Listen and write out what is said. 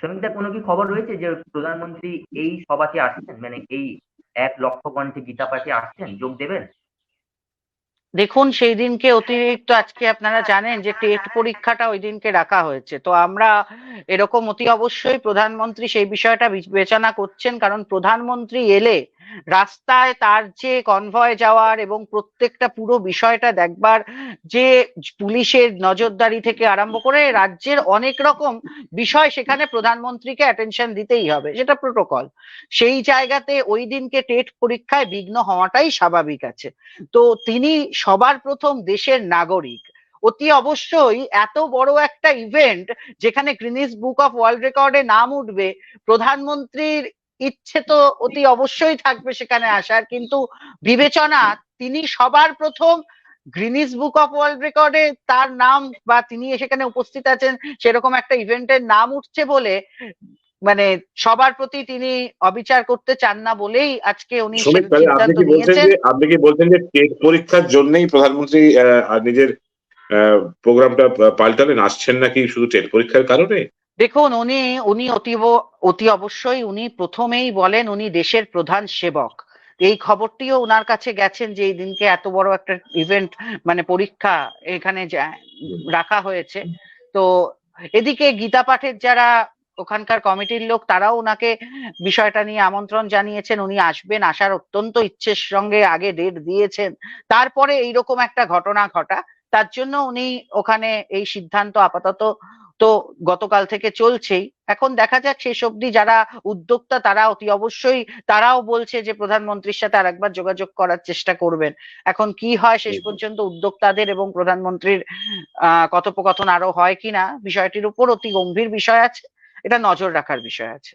শ্রমিকদের কোনো কি খবর রয়েছে যে প্রধানমন্ত্রী এই সভাতে আসছেন? মানে এই এক লক্ষ কণ্ঠে গীতা পাঠে আসছেন? যোগ দেবেন? দেখুন, সেই দিনকে অতিরিক্ত আজকে আপনারা জানেন যে টেট পরীক্ষাটা ওই দিনকে রাখা হয়েছে। তো আমরা এরকম অতি অবশ্যই প্রধানমন্ত্রী সেই বিষয়টা বিবেচনা করছেন, কারণ প্রধানমন্ত্রী এলে রাস্তায় তার যে কনভয় যাওয়ার এবং প্রত্যেকটা পুরো বিষয়টা দেখবার যে পুলিশের নজরদারি থেকে আরম্ভ করে রাজ্যের অনেক রকম বিষয় সেখানে প্রধানমন্ত্রীকে অ্যাটেনশন দিতেই হবে, সেটা প্রোটোকল সেই জায়গাতে ওই দিনকে টেট পরীক্ষায় বিঘ্ন হওয়াটাই স্বাভাবিক আছে। তো তিনি সবার প্রথম দেশের নাগরিক। অতি অবশ্যই এত বড় একটা ইভেন্ট যেখানে গ্রিনিস বুক অফ ওয়ার্ল্ড রেকর্ডে নাম উঠবে, প্রধানমন্ত্রীর ইচ্ছে তো অতি অবশ্যই থাকবে সেখানে আসার কিন্তু বিবেচনা তিনি সবার প্রথম গ্রিনিস বুক অফ ওয়ার্ল্ড রেকর্ডে তার নাম বা তিনি সেখানে উপস্থিত আছেন সেরকম একটা ইভেন্টের নাম উঠছে বলে মানে সবার প্রতি তিনি অবিচার করতে চান না বলেই আজকে উনি আপনি সিদ্ধান্ত কি বলছেন নিয়েছেন। যে আপনি কি বলছেন যে টেট পরীক্ষার জন্যই প্রধানমন্ত্রী নিজের প্রোগ্রামটা পাল্টালেন? আসছেন নাকি শুধু টেট পরীক্ষার কারণে? দেখুন, উনি উনি অতীব অতি অবশ্যই উনি প্রথমেই বলেন উনি দেশের প্রধান সেবক। এই খবরটিও ওনার কাছে গেছেন যে এই দিনকে এত বড় একটা ইভেন্ট মানে পরীক্ষা এখানে রাখা হয়েছে। তো এদিকে গীতা পাঠের যারা ওখানকার কমিটির লোক, তারাও ওনাকে বিষয়টা নিয়ে আমন্ত্রণ জানিয়েছেন। উনি আসবেন, আসার অত্যন্ত ইচ্ছের সঙ্গে আগে ডেট দিয়েছেন। তারপরে এইরকম একটা ঘটনা ঘটা, তার জন্য উনি ওখানে এই সিদ্ধান্ত আপাতত তো গতকাল থেকে চলছেই। এখন দেখা যাক শেষ অবধি যারা উদ্যোক্তা তারা অতি অবশ্যই তারাও বলছে যে প্রধানমন্ত্রীর সাথে আরেকবার যোগাযোগ করার চেষ্টা করবেন। এখন কি হয় শেষ পর্যন্ত উদ্যোক্তাদের এবং প্রধানমন্ত্রীর আহ কথোপকথন আরও হয় কিনা বিষয়টির উপর অতি গম্ভীর বিষয় আছে। এটা নজর রাখার বিষয় আছে।